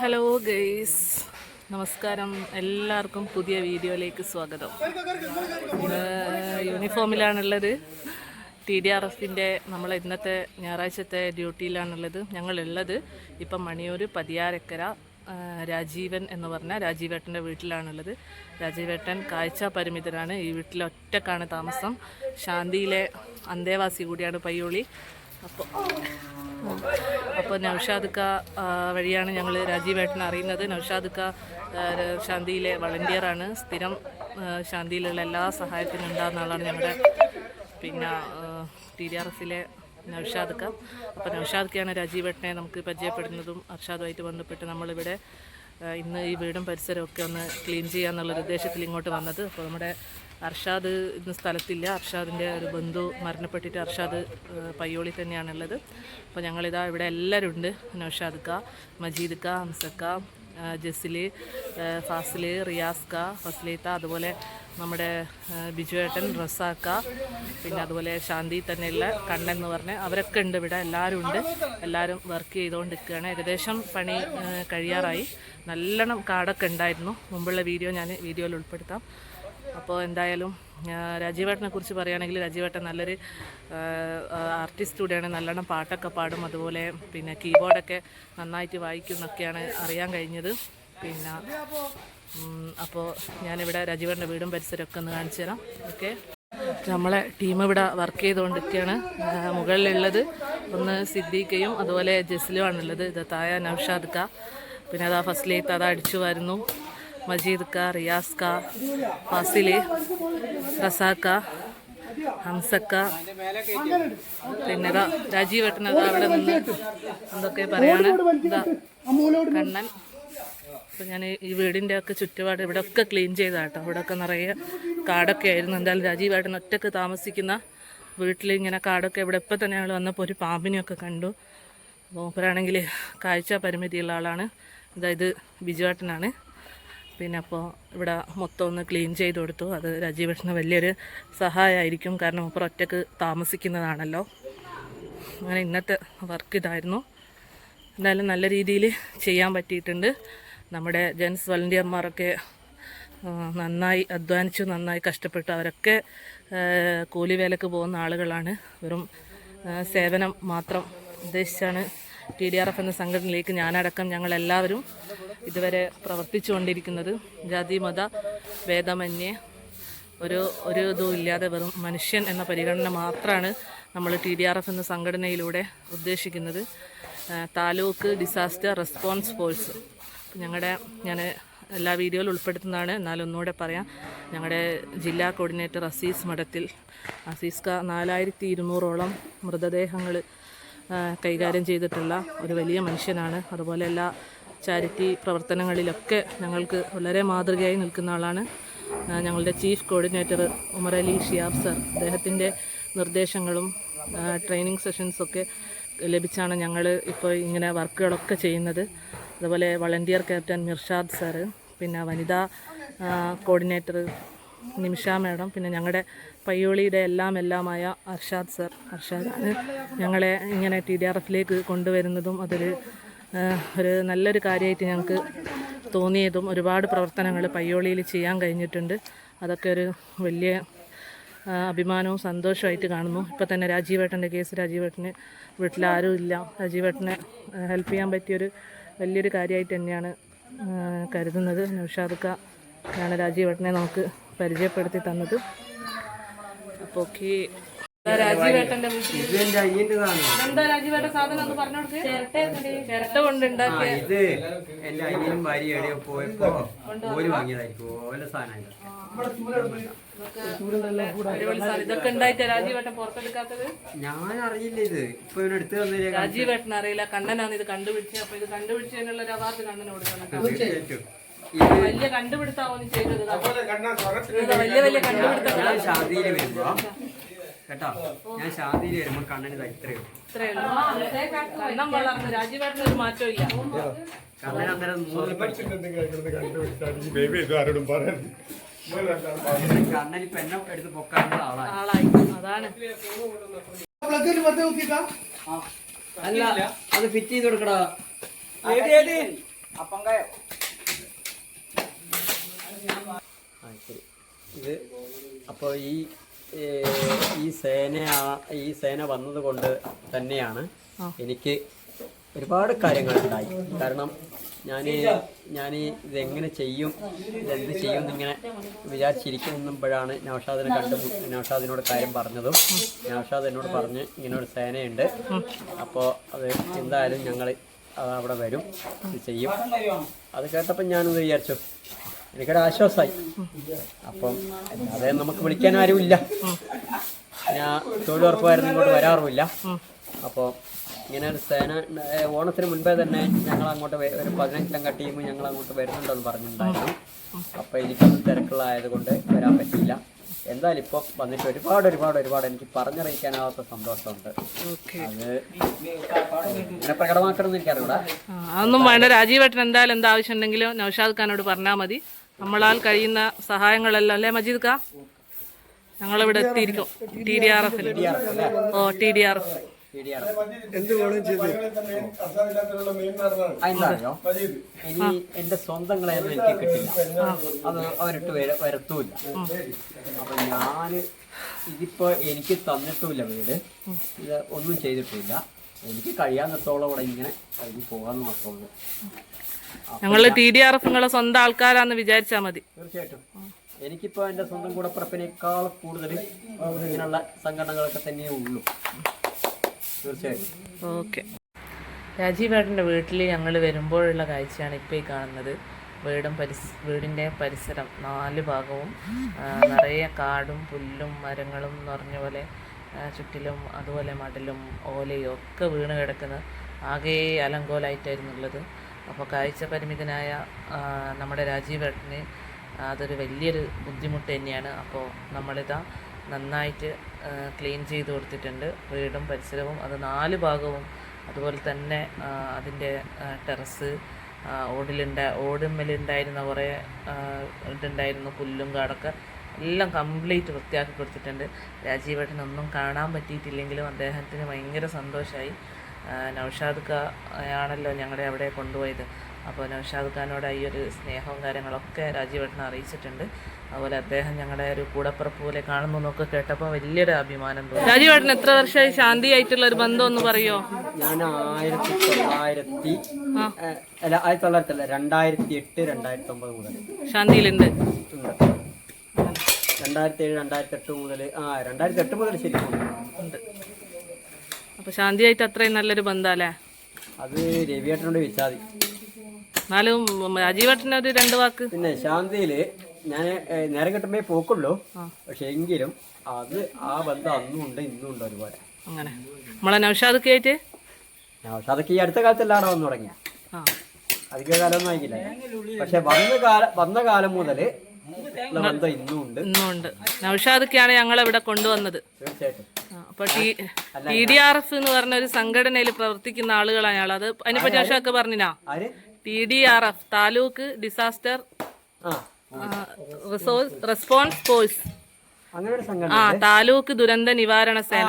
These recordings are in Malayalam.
ഹലോ ഗെയ്സ് നമസ്കാരം. എല്ലാവർക്കും പുതിയ വീഡിയോയിലേക്ക് സ്വാഗതം. യൂണിഫോമിലാണുള്ളത് ടി ഡി ആർ എഫിന്റെ നമ്മൾ ഇന്നത്തെ ഞായറാഴ്ചത്തെ ഡ്യൂട്ടിയിലാണുള്ളത്. ഞങ്ങളുള്ളത് ഇപ്പം മണിയൂർ പതിയാരക്കര രാജീവൻ എന്ന് പറഞ്ഞ രാജീവേട്ടന്റെ വീട്ടിലാണുള്ളത്. രാജീവേട്ടൻ കാഴ്ച പരിമിതരാണ്. ഈ വീട്ടിൽ ഒറ്റക്കാണ് താമസം. ശാന്തിയിലെ അന്തേവാസി കൂടിയാണ് പയ്യോളി. അപ്പോൾ അപ്പോൾ നൗഷാദുക്ക വഴിയാണ് ഞങ്ങൾ രാജീവേട്ടനെ അറിയുന്നത്. നൗഷാദുക്ക ശാന്തിയിലെ വളണ്ടിയറാണ് സ്ഥിരം ശാന്തിയിലുള്ള എല്ലാ സഹായത്തിനും ഉണ്ടാകുന്ന ആളാണ് ഞങ്ങളുടെ പിന്നെ ടി ഡി ആർ എഫിലെ നൗഷാദുക്ക. അപ്പോൾ നൗഷാദുക്കയാണ് രാജീവേട്ടനെ നമുക്ക് പരിചയപ്പെടുന്നതും അർഷാദുമായിട്ട് ബന്ധപ്പെട്ട് നമ്മളിവിടെ ഇന്ന് ഈ വീടും പരിസരമൊക്കെ ഒന്ന് ക്ലീൻ ചെയ്യാന്നുള്ളൊരു ഉദ്ദേശത്തിൽ ഇങ്ങോട്ട് വന്നത്. അപ്പോൾ നമ്മുടെ അർഷാദ് ഇന്ന് സ്ഥലത്തില്ല. അർഷാദിന്റെ ഒരു ബന്ധു മരണപ്പെട്ടിട്ട് അർഷാദ് പയ്യോളി തന്നെയാണുള്ളത്. അപ്പോൾ ഞങ്ങളിതാ ഇവിടെ എല്ലാവരും ഉണ്ട് നൗഷാദ് ക മജീദ് ക ഹംസക്ക ജസിൽ ഫാസിൽ റിയാസ്ക ഫസ്ലീത്ത അതുപോലെ നമ്മുടെ ബിജു ബിജുവേട്ടൻ റസാക്ക പിന്നെ അതുപോലെ ശാന്തി തന്നെയുള്ള കണ്ണൻ എന്ന് പറഞ്ഞ് അവരൊക്കെ ഉണ്ട് ഇവിടെ. എല്ലാവരും ഉണ്ട്. എല്ലാവരും വർക്ക് ചെയ്തുകൊണ്ടിരിക്കുകയാണ്. ഏകദേശം പണി കഴിയാറായി. നല്ലോണം കാടൊക്കെ ഉണ്ടായിരുന്നു. മുമ്പുള്ള വീഡിയോ ഞാൻ വീഡിയോയിൽ ഉൾപ്പെടുത്താം. അപ്പോൾ എന്തായാലും രാജീവേട്ടനെ കുറിച്ച് പറയുകയാണെങ്കിൽ രാജീവേട്ടൻ നല്ലൊരു ആർട്ടിസ്റ്റ് കൂടിയാണ്. നല്ലോണം പാട്ടൊക്കെ പാടും. അതുപോലെ പിന്നെ കീബോർഡൊക്കെ നന്നായിട്ട് വായിക്കും എന്നൊക്കെയാണ് അറിയാൻ കഴിഞ്ഞത്. പിന്നെ അപ്പോൾ ഞാനിവിടെ രാജീവേട്ടന്റെ വീടും പരിസരമൊക്കെ ഒന്ന് കാണിച്ചു തരാം. ഓക്കെ? നമ്മളെ ടീം ഇവിടെ വർക്ക് ചെയ്തുകൊണ്ടിരിക്കുകയാണ്. മുകളിലുള്ളത് ഒന്ന് സിദ്ദീഖയും അതുപോലെ ജസ്ലുമാണുള്ളത്. ഇത് തായ നൗഷാദ് പിന്നെ അതാ ഫസ്റ്റിലേക്ക് അതാ അടിച്ചു വരുന്നു. മജീദ് റിയാസ്ക ഫാസിൽ റസാക്ക ഹംസക്ക പിന്നെ അതാ അവിടെ നിന്ന് എന്തൊക്കെ പറയാണ്. കണ്ണൻ. അപ്പം ഞാൻ ഈ വീടിന്റെ ഒക്കെ ചുറ്റുപാട് ഇവിടെ ഒക്കെ ക്ലീൻ ചെയ്താട്ടോ ഇവിടെ ഒക്കെ നിറയെ കാടൊക്കെ ആയിരുന്നു. എന്തായാലും രാജീവേട്ടൻ ഒറ്റയ്ക്ക് താമസിക്കുന്ന വീട്ടിൽ ഇങ്ങനെ കാടൊക്കെ ഇവിടെ ഇപ്പം തന്നെ ഞങ്ങൾ വന്നപ്പോൾ ഒരു പാമ്പിനെയൊക്കെ കണ്ടു. മൂപ്പരാണെങ്കിൽ കാഴ്ച പരിമിതിയുള്ള ആളാണ്. അതായത് ബിജുവേട്ടനാണ് പിന്നെ അപ്പോൾ ഇവിടെ മൊത്തം ഒന്ന് ക്ലീൻ ചെയ്ത് കൊടുത്തു. അത് രാജീവേഷന് വലിയൊരു സഹായമായിരിക്കും കാരണം അപ്പുറം ഒറ്റയ്ക്ക് താമസിക്കുന്നതാണല്ലോ. അങ്ങനെ ഇന്നത്തെ വർക്ക് ഇതായിരുന്നു. എന്തായാലും നല്ല രീതിയിൽ ചെയ്യാൻ പറ്റിയിട്ടുണ്ട്. നമ്മുടെ ജെൻസ് വളണ്ടിയർമാരൊക്കെ നന്നായി അധ്വാനിച്ചു നന്നായി കഷ്ടപ്പെട്ടു. അവരൊക്കെ കൂലിവേലക്ക് കൂലി വേലക്ക് പോകുന്ന ആളുകളാണ്. വെറും സേവനം മാത്രം ഉദ്ദേശിച്ചാണ് ടി ഡി ആർ എഫ് എന്ന സംഘടനയിലേക്ക് ഞാനടക്കം ഞങ്ങളെല്ലാവരും ഇതുവരെ പ്രവർത്തിച്ചു കൊണ്ടിരിക്കുന്നത് ജാതി മത ഭേദമന്യേ ഒരു ഒരു ഇതും ഇല്ലാതെ വെറും മനുഷ്യൻ എന്ന പരിഗണന മാത്രമാണ് നമ്മൾ ടി ഡി ആർ എഫ് എന്ന സംഘടനയിലൂടെ ഉദ്ദേശിക്കുന്നത്. Taluk disaster response force. ഞങ്ങളുടെ ഞാൻ എല്ലാ വീഡിയോയിലും ഉൾപ്പെടുത്തുന്നതാണ്. എന്നാലും ഒന്നുകൂടെ പറയാം. ഞങ്ങളുടെ ജില്ലാ കോർഡിനേറ്റർ അസീസ് മഠത്തിൽ അസീസ്ക നാലായിരത്തി ഇരുന്നൂറോളം മൃതദേഹങ്ങൾ കൈകാര്യം ചെയ്തിട്ടുള്ള ഒരു വലിയ മനുഷ്യനാണ്. അതുപോലെ എല്ലാ ചാരിറ്റി പ്രവർത്തനങ്ങളിലൊക്കെ ഞങ്ങൾക്ക് വളരെ മാതൃകയായി നിൽക്കുന്ന ആളാണ്. ഞങ്ങളുടെ chief coordinator Umar Ali Shiyab sir. അദ്ദേഹത്തിന്റെ നിർദ്ദേശങ്ങളും ട്രെയിനിങ് സെഷൻസൊക്കെ ലഭിച്ചാണ് ഞങ്ങൾ ഇപ്പോൾ ഇങ്ങനെ വർക്കുകളൊക്കെ ചെയ്യുന്നത്. അതുപോലെ വളണ്ടിയർ ക്യാപ്റ്റൻ മിർഷാദ് സാറ് പിന്നെ വനിതാ കോർഡിനേറ്റർ നിമിഷ മാഡം പിന്നെ ഞങ്ങളുടെ പയ്യോളിയുടെ എല്ലാം എല്ലാമായ അർഷാദ് സർ അർഷാദാണ് ഞങ്ങളെ ഇങ്ങനെ ടി ഡി ആർ എഫിലേക്ക് കൊണ്ടുവരുന്നതും അതൊരു ഒരു നല്ലൊരു കാര്യമായിട്ട് ഞങ്ങൾക്ക് തോന്നിയതും ഒരുപാട് പ്രവർത്തനങ്ങൾ പയ്യോളിയിൽ ചെയ്യാൻ കഴിഞ്ഞിട്ടുണ്ട്. അതൊക്കെ ഒരു വലിയ അഭിമാനവും സന്തോഷമായിട്ട് കാണുന്നു. ഇപ്പോൾ തന്നെ രാജീവേട്ടന്റെ കേസ് രാജീവേട്ടന് വീട്ടിലാരും ഇല്ല. രാജീവേട്ടനെ ഹെൽപ്പ് ചെയ്യാൻ പറ്റിയൊരു വലിയൊരു കാര്യമായിട്ട് തന്നെയാണ് കരുതുന്നത്. നൗഷാദക്ക ആണ് രാജീവേട്ടനെ നമുക്ക് പരിചയപ്പെടുത്തി തന്നത്. അപ്പോൾ ഓക്കെ. രാജീവേട്ടന്റെ വീട്ടിൽ? ഇതെന്റെ എന്താ രാജീവേട്ടൻ സാധനം ഒന്ന് പറഞ്ഞു കൊടുക്ക്. ചിരട്ട കൊണ്ട് ആ ഉണ്ടാക്കിയ ഇത് എന്റെ അയ്യനും ഭാര്യ എവിടെയോ പോയപ്പോ ഓര് വാങ്ങിയതായിരിക്കും. ഓല സാധനം. ഇതൊക്കെ ഉണ്ടായിട്ട് രാജീവേട്ടൻ പുറത്തെടുക്കാത്തത്? ഞാൻ അറിയില്ല ഇത്. ഇപ്പൊ ഇവന് എടുത്തു തന്നില്ലേ രാജീവേട്ടൻ അറിയില്ല കണ്ണനാണ് ഇത് കണ്ടുപിടിച്ചത്. അപ്പൊ ഇത് കണ്ടുപിടിച്ചതിനുള്ള ഒരു അവാർഡ് കണ്ണന് കൊടുക്കണം വലിയ ചെയ്തത്? വലിയ വരുമ്പോ കേട്ടോ ഞാൻ ശാന്തിയിൽ വരുമ്പോ കണ്ണന് ഇത്രയോ ഇത്രയും ഇത്രയേ ഉള്ളൂ കണ്ണം വളർന്നു രാജീവേട്ടന് ഒരു മാറ്റവും ഇല്ല. കണ്ണൻ അന്നേരം മൂന്ന് പഠിക്കും ബേബി ഇത് ആരോടും പറയാൻ കണ്ണൻ ഇപ്പൊ എന്നെ എടുത്ത് പൊക്കാനുള്ള ആളാണ് ആളായി. അതാണ്. അല്ല അത് ഫിറ്റ് ചെയ്ത് കൊടുക്കടാ. ആ, ശരി. ഇത് അപ്പോൾ ഈ ഈ സേന ഈ സേന വന്നത് കൊണ്ട് തന്നെയാണ് എനിക്ക് ഒരുപാട് കാര്യങ്ങൾ ഉണ്ടായി കാരണം ഞാൻ ഞാൻ ഇതെങ്ങനെ ചെയ്യും ഇതെന്ത് ചെയ്യും എന്നിങ്ങനെ വിചാരിച്ചിരിക്കുമ്പോഴാണ് നൗഷാദിനെ കണ്ട് നൗഷാദിനോട് കാര്യം പറഞ്ഞതും. നൗഷാദ് എന്നോട് പറഞ്ഞ് ഇങ്ങനെ ഒരു സേനയുണ്ട്. അപ്പോൾ അത് എന്തായാലും ഞങ്ങൾ അവിടെ വരും. ഇത് ചെയ്യും. അത് കേട്ടപ്പോൾ ഞാനത് വിചാരിച്ചു എനിക്കൊരു ആശ്വാസമായി അപ്പം അതെ നമുക്ക് വിളിക്കാൻ ആരുമില്ല. ഞാൻ തൊഴിലുറപ്പുകാരൊന്നും ഇങ്ങോട്ട് വരാറുമില്ല. അപ്പോൾ ഇങ്ങനെ ഒരു സേന ഓണത്തിന് മുൻപേ തന്നെ ഞങ്ങൾ അങ്ങോട്ട് ഒരു പതിനഞ്ചംഗ ടീം ഞങ്ങൾ അങ്ങോട്ട് വരുന്നുണ്ടെന്ന് പറഞ്ഞിട്ടുണ്ടായിരുന്നു. അപ്പോൾ എനിക്കൊന്നും തിരക്കുള്ളതായത് കൊണ്ട് വരാൻ പറ്റിയില്ല. എന്തായാലും ഇപ്പം വന്നിട്ട് ഒരുപാട് ഒരുപാട് ഒരുപാട് എനിക്ക് പറഞ്ഞറിയിക്കാനാവാത്ത സന്തോഷമുണ്ട്. അത് ഇങ്ങനെ പ്രകടമാക്കണമെന്ന് അതൊന്നും വേണ്ട. രാജീവേട്ടൻ എന്തായാലും എന്താ ആവശ്യം ഉണ്ടെങ്കിലും നൗഷാദ് ഖാനോട് പറഞ്ഞാൽ മതി. നമ്മളാൽ കഴിയുന്ന സഹായങ്ങളെല്ലാം അല്ലേ മജീദ് ഖാ? ഞങ്ങളിവിടെ എത്തിയിരിക്കും. ടി ഡി ആർ എഫിൽ ഓ ടി ഡി ആർ എഫ്. ഇനി എന്റെ സ്വന്തങ്ങളെയൊന്നും എനിക്ക് കിട്ടില്ല. അത് അവരിട്ട് വരത്തുമില്ല അപ്പൊ ഞാൻ ഇതിപ്പോ എനിക്ക് തന്നിട്ടുമില്ല വീട്. ഇത് ഒന്നും ചെയ്തിട്ടില്ല. എനിക്ക് കഴിയാന്നിടത്തോളം ഇവിടെ ഇങ്ങനെ കഴിഞ്ഞ് പോകാന്ന് മാത്രമേ ഞങ്ങൾ ടി ഡി ആർ എഫ് നിങ്ങളെ സ്വന്തം ആൾക്കാരാന്ന് വിചാരിച്ചാ മതി. തീർച്ചയായിട്ടും. എനിക്കിപ്പോ എന്റെ സ്വന്തം കൂടപ്പിറപ്പിനേക്കാൾ കൂടുതൽ ഇങ്ങനെയുള്ള സംഘടനകളൊക്കെ തന്നെയേ ഉള്ളൂ. തീർച്ചയായിട്ടും ഓക്കെ. രാജീവേട്ടന്റെ വീട്ടിൽ ഞങ്ങൾ വരുമ്പോഴുള്ള കാഴ്ചയാണ് ഇപ്പോൾ ഈ കാണുന്നത്. വീടും പരിസ് വീടിന്റെ പരിസരം നാല് ഭാഗവും നിറയെ കാടും പുല്ലും മരങ്ങളും എന്ന് പറഞ്ഞ പോലെ ചുറ്റിലും അതുപോലെ മടലും ഓലയും ഒക്കെ വീണ് കിടക്കുന്ന ആകെ അലങ്കോലായിട്ടായിരുന്നുള്ളത് അപ്പോൾ കാഴ്ച പരിമിതനായ നമ്മുടെ രാജീവേട്ടന് അതൊരു വലിയൊരു ബുദ്ധിമുട്ട് തന്നെയാണ്. അപ്പോൾ നമ്മളിതാ നന്നായിട്ട് ക്ലീൻ ചെയ്ത് കൊടുത്തിട്ടുണ്ട്. വീടും പരിസരവും അത് നാല് ഭാഗവും അതുപോലെ തന്നെ അതിന്റെ ടെറസ് ഓടിലുണ്ട ഓടുമ്മലുണ്ടായിരുന്ന കുറേ ഇതുണ്ടായിരുന്നു പുല്ലും കാടൊക്കെ എല്ലാം കംപ്ലീറ്റ് വൃത്തിയാക്കി കൊടുത്തിട്ടുണ്ട്. രാജീവേട്ടനൊന്നും കാണാൻ പറ്റിയിട്ടില്ലെങ്കിലും അദ്ദേഹത്തിന് ഭയങ്കര സന്തോഷമായി നൗഷാദ് ആണല്ലോ ഞങ്ങളെ അവിടെ കൊണ്ടുപോയത്. അപ്പോൾ നൗഷാദ് ഖാനോട് ഈ ഒരു സ്നേഹവും കാര്യങ്ങളൊക്കെ രാജീവേട്ടനെ അറിയിച്ചിട്ടുണ്ട്. അതുപോലെ അദ്ദേഹം ഞങ്ങളുടെ ഒരു കൂടപ്പുറപ്പ് പോലെ കാണുന്നു എന്നൊക്കെ കേട്ടപ്പോൾ വലിയൊരു അഭിമാനം തോന്നി. രാജീവേട്ടൻ എത്ര വർഷമായി ശാന്തിയായിട്ടുള്ള ഒരു ബന്ധം ഒന്ന് പറയോ? ഞാൻ ആയിരത്തി തൊള്ളായിരത്തി അല്ല ആയിരത്തി തൊള്ളായിരത്തി അല്ല രണ്ടായിരത്തി എട്ട് രണ്ടായിരത്തി ഒമ്പത് മുതൽ. ശാന്തിയിലുണ്ട്. രണ്ടായിരത്തി ഏഴ് രണ്ടായിരത്തി എട്ട് മുതൽ ആ രണ്ടായിരത്തി എട്ട് മുതൽ ശരിക്കും. ഉണ്ട്. അപ്പോൾ ശാന്തിയായിട്ട് അത്രയും നല്ലൊരു ബന്ധമല്ലേ അത് രവിയേട്ടനോട് മതി. എന്നാലും രാജീവേട്ടന് ഒരു രണ്ട് വാക്ക്. പിന്നെ ശാന്തിയിൽ ഞാൻ നേരം കിട്ടുമ്പോ പോക്കുള്ളൂ. പക്ഷെ എങ്കിലും അത് ആ ബന്ധം അന്നും ഉണ്ട് ഇന്നും ഉണ്ട് ഒരുപോലെ. അങ്ങനെ. നമ്മളെ നൗഷാദൊക്കെ ആയിട്ട്? ഈ അടുത്ത കാലത്തല്ലാണോ വന്നു തുടങ്ങിയ. അധിക കാലം ആയിക്കില്ല പക്ഷെ വന്ന കാലം വന്ന കാലം മുതൽ ബന്ധം ഇന്നും ഉണ്ട്. ഇന്നും ഉണ്ട്. നൗഷാദൊക്കെയാണ് ഞങ്ങളെ ഇവിടെ കൊണ്ടുവന്നത്. തീർച്ചയായിട്ടും. അപ്പൊ ടി ഡി ആർ എഫ് എന്ന് പറഞ്ഞ ഒരു സംഘടനയിൽ പ്രവർത്തിക്കുന്ന ആളുകളാണ് അയാൾ അത് അതിനെപ്പറ്റി നൗഷാദൊക്കെ പറഞ്ഞിനാ? T D R F taluk disaster response force. ആ താലൂക്ക് ദുരന്ത നിവാരണ സേന.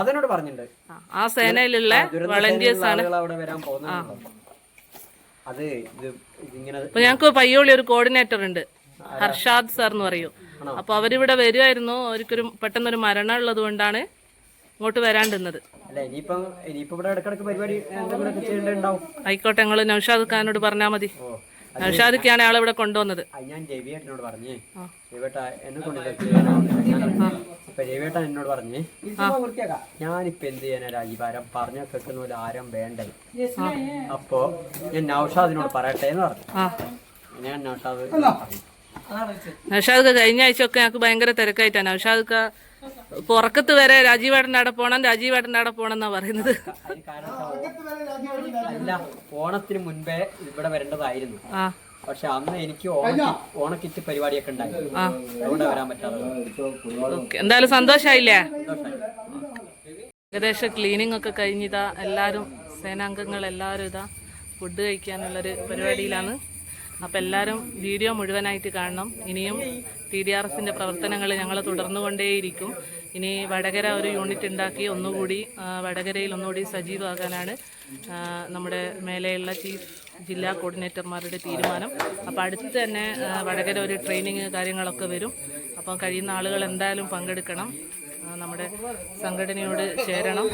അതിനോട് പറഞ്ഞിട്ടുണ്ട്. ആ, സേനയിലുള്ള വളണ്ടിയേഴ്സ് ആണ്. അപ്പൊ ഞങ്ങൾക്ക് പയ്യോളി ഒരു കോർഡിനേറ്റർ ഉണ്ട്. ഹർഷാദ് സാർ എന്ന് പറയൂ. അപ്പൊ അവരിവിടെ വരുമായിരുന്നു അവർക്കൊരു പെട്ടെന്നൊരു മരണം ഉള്ളത് കൊണ്ടാണ് ഇങ്ങോട്ട് വരാണ്ടിരുന്നത്. ആയിക്കോട്ടെ ഞങ്ങൾ നൗഷാദ് ഖാനോട് പറഞ്ഞാ മതി. നൗഷാദിക്കാണ് ആളെ ഇവിടെ കൊണ്ടുവന്നത്. ഞാൻ രവിയേട്ടനോട് പറഞ്ഞേ. രവിയേട്ട എന്നെ രവിയേട്ടൻ എന്നോട് പറഞ്ഞേ ഞാനിപ്പോ എന്ത് ചെയ്യാനാ രാജീവാരം പറഞ്ഞ കേൾക്കുന്ന പോലെ ആരും വേണ്ടേ അപ്പോ ഞാൻ നൗഷാദിനോട് പറയട്ടെ എന്ന് പറഞ്ഞു. ഞാൻ നൗഷാദ് പറഞ്ഞു. നൗഷാദ് കഴിഞ്ഞ ആഴ്ച ഒക്കെ ഞങ്ങൾക്ക് ഭയങ്കര തിരക്കായിട്ടാണ് നൗഷാദ് പുറക്കത്ത് വരെ രാജീവേട്ടന്റെ അവിടെ പോകണം രാജീവേട്ടന്റെ അവിടെ പോകണം എന്നാ പറയുന്നത്? അല്ല ഓണത്തിന് മുൻപേ ഇവിടെ വരേണ്ടതായിരുന്നു. ആ. പക്ഷെ അന്ന് എനിക്ക് ഓണ ഓണക്കിറ്റ് പരിപാടിയൊക്കെ ഉണ്ടായിരുന്നു. അതുകൊണ്ട് വരാൻ പറ്റാതെ എന്തായാലും സന്തോഷമായില്ലേ ഏകദേശം ക്ലീനിങ് ഒക്കെ കഴിഞ്ഞിതാ എല്ലാവരും സേനാംഗങ്ങൾ എല്ലാവരും ഇതാ ഫുഡ് കഴിക്കാനുള്ളൊരു പരിപാടിയിലാണ്. അപ്പം എല്ലാവരും വീഡിയോ മുഴുവനായിട്ട് കാണണം. ഇനിയും ടി ഡി ആർ എഫിന്റെ പ്രവർത്തനങ്ങൾ ഞങ്ങൾ തുടർന്നുകൊണ്ടേയിരിക്കും. ഇനി വടകര ഒരു യൂണിറ്റ് ഉണ്ടാക്കി ഒന്നുകൂടി വടകരയിൽ ഒന്നുകൂടി സജീവമാകാനാണ് നമ്മുടെ മേലെയുള്ള ചീഫ് ജില്ലാ കോർഡിനേറ്റർമാരുടെ തീരുമാനം. അപ്പോൾ അടുത്ത് തന്നെ വടകര ഒരു ട്രെയിനിങ് കാര്യങ്ങളൊക്കെ വരും. അപ്പോൾ കഴിയുന്ന ആളുകൾ എന്തായാലും പങ്കെടുക്കണം. നമ്മുടെ സംഘടനയോട് ചേരണം.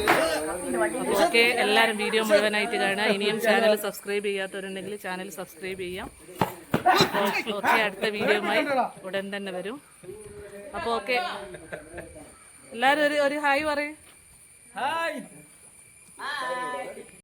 അപ്പോൾ ഓക്കെ എല്ലാവരും വീഡിയോ മുഴുവനായിട്ട് കാണുക. ഇനിയും ചാനൽ സബ്സ്ക്രൈബ് ചെയ്യാത്തവരുണ്ടെങ്കിൽ ചാനൽ സബ്സ്ക്രൈബ് ചെയ്യാം. അപ്പോൾ ഓക്കെ അടുത്ത വീഡിയോയുമായി ഉടൻ തന്നെ വരും. അപ്പോൾ ഓക്കെ. എല്ലാവരും ഒരു ഒരു ഹായ് പറയും. ഹായ്.